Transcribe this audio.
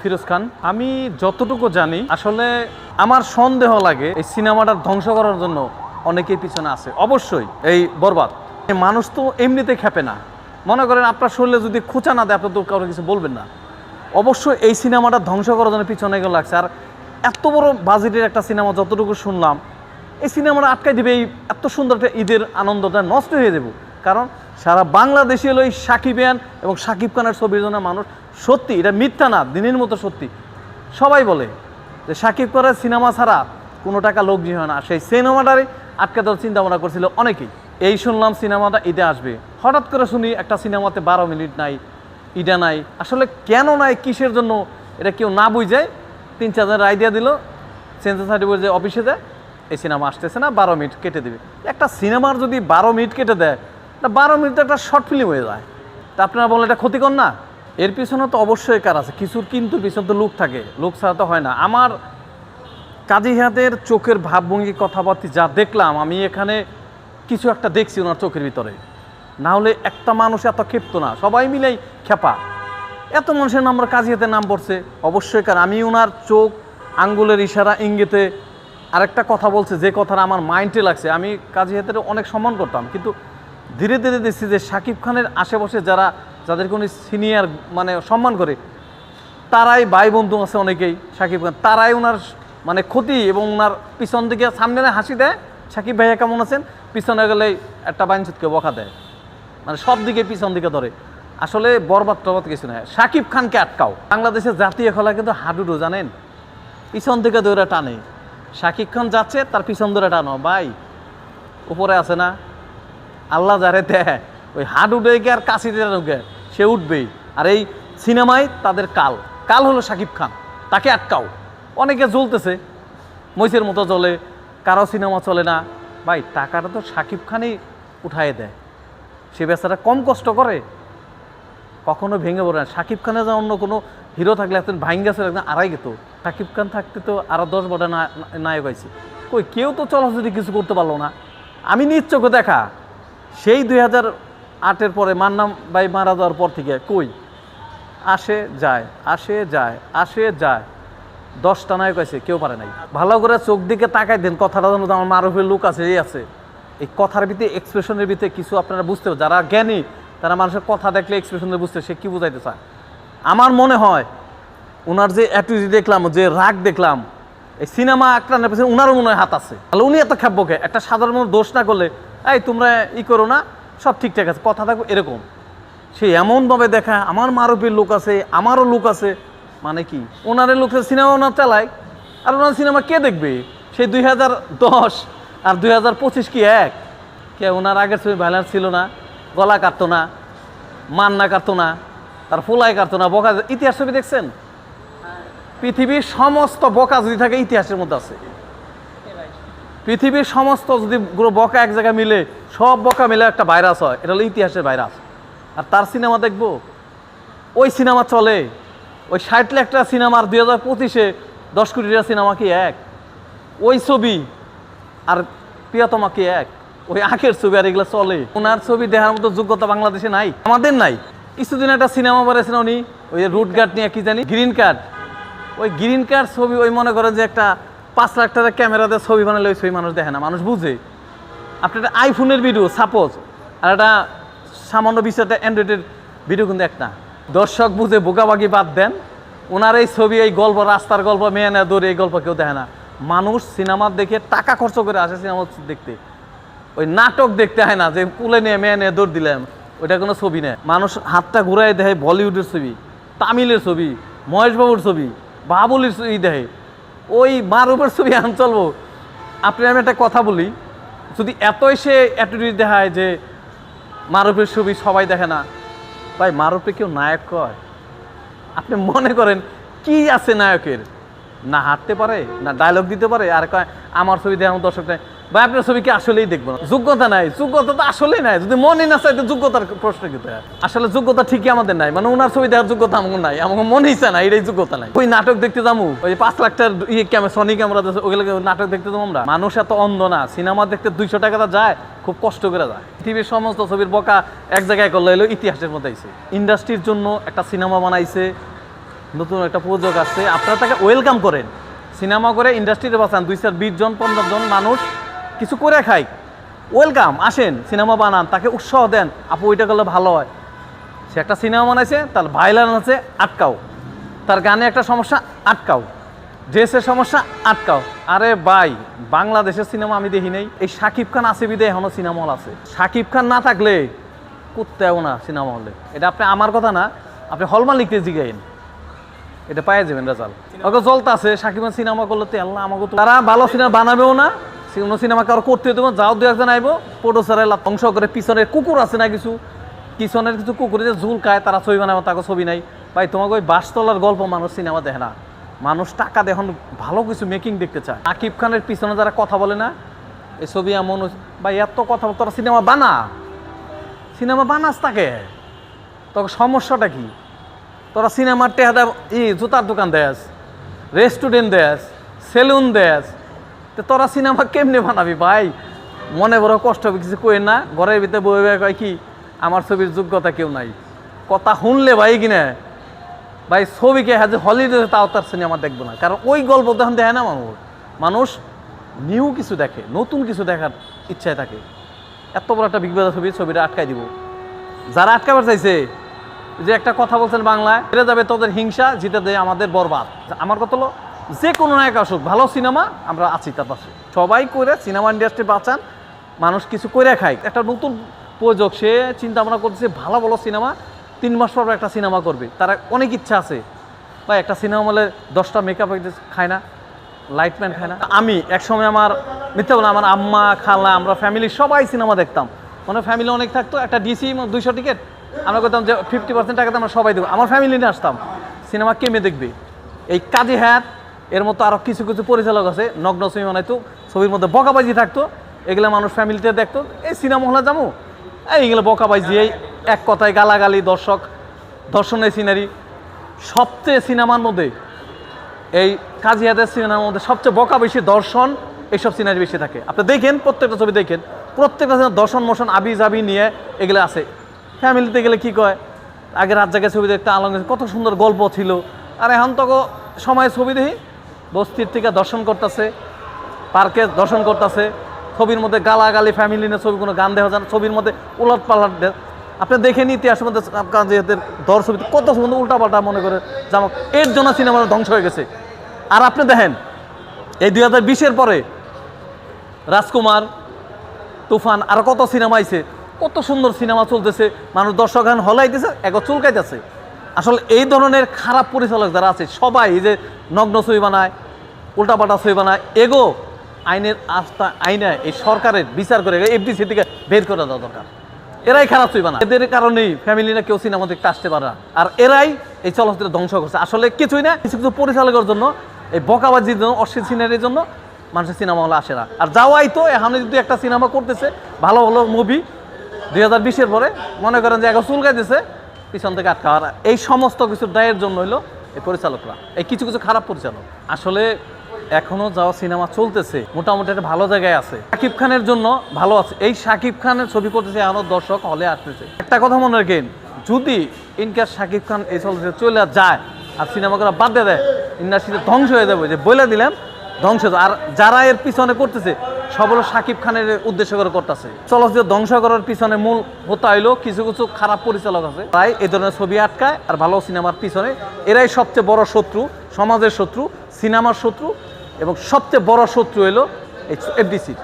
ফিরোজ খান, আমি যতটুকু জানি, আসলে আমার সন্দেহ লাগে এই সিনেমাটা ধ্বংস করার জন্য অনেকেই পিছনে আছে। অবশ্যই, এই বরবাদ। মানুষ তো এমনিতে খেপে না। মনে করেন আপনার শরীরে যদি খোঁচা না দেয় আপনার তো কারও কিছু বলবেন না। অবশ্যই এই সিনেমাটা ধ্বংস করার জন্য পিছনে এগুলো লাগছে। আর এত বড় বাজেটের একটা সিনেমা যতটুকু শুনলাম, এই সিনেমাটা আটকাই দিবে, এই এত সুন্দর একটা ঈদের আনন্দটা নষ্ট হয়ে যাবে। কারণ সারা বাংলাদেশে হলো এই সাকিবিয়ান এবং সাকিব খানের ছবির জন্য মানুষ সত্যি, এটা মিথ্যা না, দিনের মতো সত্যি। সবাই বলে যে সাকিব খানের সিনেমা ছাড়া কোনো টাকা লোক হয় না। সেই সিনেমাটারই আটকে দেওয়ার চিন্তা ভাবনা করছিল অনেকেই। এই শুনলাম সিনেমাটা ঈদে আসবে। হঠাৎ করে শুনি একটা সিনেমাতে বারো মিনিট নাই ইডা নাই। আসলে কেন নাই, কিসের জন্য, এটা কেউ না বুঝে, তিন চারজন রায় দিয়ে দিল, সেন্সার সার্টিফিকেট যে অফিসে দেয় এই সিনেমা আসতেছে না, বারো মিনিট কেটে দেবে। একটা সিনেমার যদি বারো মিনিট কেটে দেয় তা বারো মিনিট একটা শর্ট ফিল্ম হয়ে যায়। তা আপনারা বলেন এটা ক্ষতিকর না? এর পিছনে তো অবশ্যই কার আছে? কিছুর কিন্তু পিছনে তো লোক থাকে। লোক ছাড়া তো হয় না। আমার কাজী হাতের চোখের ভাবভঙ্গি, কথাবার্তা যা দেখলাম, আমি এখানে কিছু একটা দেখছি ওনার চোখের ভিতরে। না হলে একটা মানুষ এত ক্ষিপ্ত না। সবাই মিলেই খেপা এত মানুষের নাম হাতের নাম পড়ছে। অবশ্যই কারণ আমি ওনার চোখ, আঙ্গুলের ইশারা, ইঙ্গিতে আরেকটা কথা বলছে, যে কথাটা আমার মাইন্ডে লাগছে। আমি কাজী হাতের অনেক সম্মান করতাম। কিন্তু ধীরে ধীরে দেখছি যে শাকিব খানের আশেপাশে যারা যাদেরকে উনি সিনিয়র মানে সম্মান করে, তারাই ভাই বন্ধু আছে অনেকেই সাকিব খান। তারাই ওনার মানে ক্ষতি এবং ওনার পিছন দিকে সামনে হাসি দেয় সাকিব ভাইয়া কেমন আছেন? পিছনে গেলে একটা বাইনসুতকে বকা দেয়। মানে সব দিকে পিছন দিকে ধরে। আসলে বরবাদ টরবাদ কিছু নয় সাকিব খানকে আটকাও। বাংলাদেশের জাতীয় খেলা কিন্তু হাডুডু, জানেন? পিছন থেকে ধরে টানে। সাকিব খান যাচ্ছে, তার পিছন ধরে টানো। ভাই, উপরে আছে না? আল্লাহ যারে দেয়, ওই হাট উঠে গিয়ে আর কাশি দিয়ে সে উঠবেই। আর এই সিনেমায় তাদের কাল। কাল হলো সাকিব খান, তাকে আটকাও। অনেকে জ্বলতেছে, মহিষের মতো চলে কারও সিনেমা চলে না। ভাই, টাকাটা তো সাকিব খানই উঠায় দেয়। সে বেচারা কম কষ্ট করে। কখনো ভেঙে পড়ে না। সাকিব খানের যে অন্য কোনো হিরো থাকলে, একজন ভাইন গেছে একজন আড়াই গেত। সাকিব খান থাকতে তো আরও দশ বড় নায়ক হয়েছে। কই, কেউ তো চলচ্চিত্রে কিছু করতে পারল না। আমি নিজ চোখে দেখা সেই দুই হাজার আটের পরে মান্নাম ভাই মারা যাওয়ার পর থেকে কই? আসে যায় আসে যায় আসে যায়। দশটা নায়ক আছে, কেউ পারে নাই। ভালো করে চোখ দিকে তাকাই দেন, কথাটা যেন আমার মারুফের লোক আছে, এই আছে। এই কথার ভিতরে এক্সপ্রেশনের ভিতরে কিছু আপনারা বুঝতে। যারা জ্ঞানী, তারা মানুষের কথা দেখলে এক্সপ্রেশনে বুঝতে, সে কী বুঝাইতে চায়? আমার মনে হয় ওনার যে অ্যাটিটিউড দেখলাম, যে রাগ দেখলাম, এই সিনেমা আক্রানের পেছনে ওনারও মনে হয় হাত আছে। তাহলে উনি এত খাব্যকে একটা সাধারণ দোষ না করলে এই তোমরা ই করো না সব ঠিকঠাক আছে কথা থাকো এরকম। সে এমনভাবে দেখা আমার মারুপির লোক আছে আমারও লোক আছে মানে কি? ওনারের লোক সিনেমা ওনার চালায় আর ওনার সিনেমা কে দেখবে? সেই দুই হাজার দশ আর দুই হাজার পঁচিশ কি এক? কে ওনার আগের ছবি ব্যালেন্স ছিল না গলা কাটতো না মান্না কাটতো না তার ফুলাই কাটতো না বকা ইতিহাস ছবি দেখছেন? পৃথিবীর সমস্ত বকা যদি থাকে ইতিহাসের মধ্যে আছে। পৃথিবীর সমস্ত যদি পুরো বকা এক জায়গায় মিলে, সব বকা মিলে একটা ভাইরাস হয়। এটা হলো ইতিহাসের ভাইরাস। আর তার সিনেমা দেখব? ওই সিনেমা চলে। ওই ষাট লাখ টাকা সিনেমার দুই হাজার পঁচিশে দশ কোটি টাকা সিনেমা কি এক? ওই ছবি আর প্রিয়তমা কি এক? ওই আঁকের ছবি আর এগুলো চলে। ওনার ছবি দেখার মতো যোগ্যতা বাংলাদেশে নাই, আমাদের নাই। কিছুদিন একটা সিনেমা বাড়াইছেন উনি, ওই রুট গার্ড নিয়ে কি জানি, গ্রিন কার্ড। ওই গ্রিন কার্ড ছবি ওই মনে করেন যে একটা পাঁচ লাখ টাকা ক্যামেরাতে ছবি বানালে ওই ছবি মানুষ দেখে না, মানুষ বুঝে। আপনি একটা আইফোনের ভিডিও সাপোজ আর একটা সামান্য বিষয়টা অ্যান্ড্রয়েডের ভিডিও কিন্তু একটা। দর্শক বুঝে, বোকাবাগি বাদ দেন, ওনার এই ছবি, এই গল্প, রাস্তার গল্প মেয়ে নেয় দৌড়ে এই গল্প কেউ দেখে না। মানুষ সিনেমা দেখে টাকা খরচ করে আসে সিনেমা দেখতে। ওই নাটক দেখতে হয় না, যে কুলে নিয়ে মেয়ে নিয়ে দৌড় দিলাম, ওইটা কোনো ছবি নেই মানুষ হাতটা ঘুরাই দেয় বলিউডের ছবি, তামিলের ছবি, মহেশবাবুর ছবি, বাবুলির ছবি দেয় ওই মারুফের ছবি আন চলবো। আপনি আমি একটা কথা বলি, যদি এতই সে অ্যাটিটিউড দেখায় যে মারুফের ছবি সবাই দেখে না, ভাই মারুফে কেউ নায়ক কয়? আপনি মনে করেন কি আছে নায়কের? না হাঁটতে পারে, না ডায়লগ দিতে পারে, আর কয়, আমার ছবি দেখানো দর্শক ভাই, আপনার ছবি কি আসলেই দেখব না? যোগ্যতা নাই। যোগ্যতা তো আসলেই নাই। যদি মনে না চাই তো যোগ্যতার প্রশ্ন কিন্তু আসলে যোগ্যতা ঠিকই আমাদের নাই। মানে ওনার ছবি দেখার যোগ্যতা আমার নাই। আমার মনেই চায় না, এটাই যোগ্যতা নাই। ওই নাটক দেখতে যাব। ওই পাঁচ লাখ টাকার ইয়ে সনি ক্যামেরা ওগুলো নাটক দেখতে যাব আমরা? মানুষ এত অন্ধ না। সিনেমা দেখতে দুইশো টাকাটা যায়, খুব কষ্ট করে যায়। পৃথিবীর সমস্ত ছবির বকা এক জায়গায় করলে এলো, ইতিহাসের মধ্যে আইছে। ইন্ডাস্ট্রির জন্য একটা সিনেমা বানাইছে, নতুন একটা প্রযোজক আসছে। আপনারা তাকে ওয়েলকাম করেন। সিনেমা করে ইন্ডাস্ট্রিতে বাঁচান। দুই চার বিশ জন পনেরো জন মানুষ কিছু করে খাই। ওয়েলকাম আসেন সিনেমা বানান তাকে উৎসাহ দেন আপু ওইটা করলে ভালো হয়। সে একটা সিনেমা বানাইছে তার ভাইলান আছে আটকাও। তার গানে একটা সমস্যা আটকাও। ড্রেসের সমস্যা আটকাও। আরে ভাই বাংলাদেশের সিনেমা আমি দেখি নাই। এই শাকিব খান আছে বিদে এখনও সিনেমা হল আছে। শাকিব খান না থাকলে করতেও না সিনেমা হলে। এটা আপনি আমার কথা না আপনি হল মালিককে জিগাইন এটা পাইয়া যাবেন রেজাল্ট। ওকে চলতে আছে সাকিব খান সিনেমা করলে তো আল্লাহ আমাকে তারা ভালো সিনেমা বানাবেও না কোনো সিনেমা কারও করতে দেবো যাও দু একজন আইবো। প্রোডিউসারের ধ্বংস করে পিছনের কুকুর আছে না কিছু? পিছনের কিছু কুকুরে যে ঝুল খায়, তারা ছবি বানাবো তাকে ছবি নাই। ভাই, তোমাকে ওই বাসতলার গল্প মানুষ সিনেমা দেখে না। মানুষ টাকা দিয়ে এখন ভালো কিছু মেকিং দেখতে চায়। আকিব খানের পিছনে যারা কথা বলে না, এই ছবি এমন ভাই, এত কথা তোরা সিনেমা বানা। সিনেমা বানাস তাকে। তোকে সমস্যাটা কি? তোরা সিনেমার টেহাদা, ই, জুতার দোকান দেস, রেস্টুরেন্ট দেস, সেলুন দেস তো তোরা সিনেমা কেমনে বানাবি ভাই? মনে বড় কষ্ট কিছু কই না। ঘরের ভিতরে বই বই কয় কি, আমার ছবির যোগ্যতা কেউ নাই। কথা শুনলে ভাই কিনে, ভাই ছবিকে হ্যাঁ যে হলিডে তাও তার সিনেমা দেখব না। কারণ ওই গল্প তখন দেখে না মানুষ? মানুষ নিউ কিছু দেখে, নতুন কিছু দেখার ইচ্ছায় থাকে। এত বড় একটা বিগ ছবি, ছবিটা আটকাই দিব। যারা আটকাবার চাইছে, যে একটা কথা বলছেন বাংলায়, হেরে যাবে তোদের হিংসা, জিতে দেয় আমাদের বরবাদ। আমার কথা হলো যে কোনো নায়ক আসুক, ভালো সিনেমা, আমরা আছি তার পাশে। সবাই করে সিনেমা ইন্ডাস্ট্রি বাঁচান, মানুষ কিছু করে খায় একটা নতুন প্রযোগ সে চিন্তা ভাবনা করতেছে, ভালো ভালো সিনেমা, তিন মাস পর একটা সিনেমা করবে। তার অনেক ইচ্ছা আছে। বা একটা সিনেমা হলে দশটা মেকআপ খায় না লাইটম্যান খায় না। আমি একসময় আমার, মিথ্যা বলে আমার আম্মা, খালা, আমরা ফ্যামিলি সবাই সিনেমা দেখতাম। মানে ফ্যামিলি অনেক থাকতো, একটা ডিসি দুইশো টিকিট আমরা করতাম যে ফিফটি পার্সেন্ট টাকাতে আমরা সবাই দেবো। আমার ফ্যামিলি নিয়ে আসতাম। সিনেমা কেমে দেখবে? এই কাজী হ্যাত এর মতো আরও কিছু কিছু পরিচালক আছে, নগ্ন ছবি বানাইতো ছবির মধ্যে বকাবাজি থাকতো, এগুলো মানুষ ফ্যামিলিতে দেখতো, এই সিনেমা হলে যাব? এইগুলো বকাবাজি, এই এক কথায় গালাগালি, দর্শক দর্শনের সিনারি। সবচেয়ে সিনেমার মধ্যে, এই কাজিয়াদের সিনেমার মধ্যে সবচেয়ে বকা বেশি দর্শন, এইসব সিনারি বেশি থাকে। আপনি দেখেন, প্রত্যেকটা ছবি দেখেন, প্রত্যেকটা দর্শন, মোশন আবি জাবি নিয়ে এগুলো আছে। ফ্যামিলিতে গেলে কি কয় আগে রাত জায়গায় ছবি দেখতে আলম কত সুন্দর গল্প ছিল। আর এখন তো সময় ছবি দেখি বস্তির থেকে দর্শন করতেছে, পার্কে দর্শন করতেছে, ছবির মধ্যে গালাগালি ফ্যামিলি নিয়ে ছবি, কোনো গান দেখা যায় না, ছবির মধ্যে উলট পালট আপনি দেখেন ইতিহাসের মধ্যে কাজেদের দর ছবিতে কত সুন্দর উল্টাপাল্টা মনে করে জামক এর জন্য সিনেমা ধ্বংস হয়ে গেছে। আর আপনি দেখেন, এই দুই হাজার বিশের পরে রাজকুমার, তুফান, আর কত সিনেমা আইছে, কত সুন্দর সিনেমা চলতেছে, মানুষ দর্শক হলাইতেছে এক চুলকাইতেছে। আসলে এই ধরনের খারাপ পরিচালক যারা আছে, সবাই যে নগ্ন ছবি বানায়, উল্টাপাল্টা ছবি বানায়, এগো, আইনের আস্থা, আইনে এই সরকারের বিচার করে এফডিসি থেকে বের করে দেওয়া দরকার। এরাই খারাপ ছবি বানায়। এদের কারণেই ফ্যামিলি না কেউ সিনেমা দেখতে আসতে পারে না। আর এরাই এই চলচ্চিত্র ধ্বংস করছে। আসলে কিছুই না, কিছু কিছু পরিচালকের জন্য, এই বকাবাজির জন্য, অশ্লীল সিনারির জন্য মানুষের সিনেমা হলে আসে না। আর যাওয়াই তো এখন যদি একটা সিনেমা করতেছে, ভালো ভালো মুভি দুই হাজার বিশের পরে, মনে করেন যে এখন চুলকাইতেছে পিছন থেকে আটকাওয়ার এই সমস্ত কিছু দায়ের জন্য হইল এই পরিচালকরা। এই কিছু কিছু খারাপ পরিচালক। আসলে এখনও যাওয়া সিনেমা চলতেছে, মোটামুটি একটা ভালো জায়গায় আছে। শাকিব খানের জন্য ভালো আছে। এই শাকিব খানের ছবি করতেছে এখনও দর্শক হলে আসতেছে। একটা কথা মনে রাখেন, যদি ইনকার শাকিব খান এই চলচ্চিত্রে চলে যায় আর সিনেমা বাদ দিয়ে দেয়, ইন্ডাস্ট্রিতে ধ্বংস হয়ে যাবে, যে বলে দিলাম ধ্বংস আর যারা এর পিছনে করতেছে, সব হলো শাকিব খানের উদ্দেশ্য করে করতেছে। চলচ্চিত্র ধ্বংস করার পিছনে মূল হতে হইল কিছু কিছু খারাপ পরিচালক আছে। তাই এই ধরনের ছবি আটকায় আর ভালো সিনেমার পিছনে। এরাই সবচেয়ে বড় শত্রু, সমাজের শত্রু, সিনেমার শত্রু এবং সবচেয়ে বড় শত্রু হলো এই এফডিসির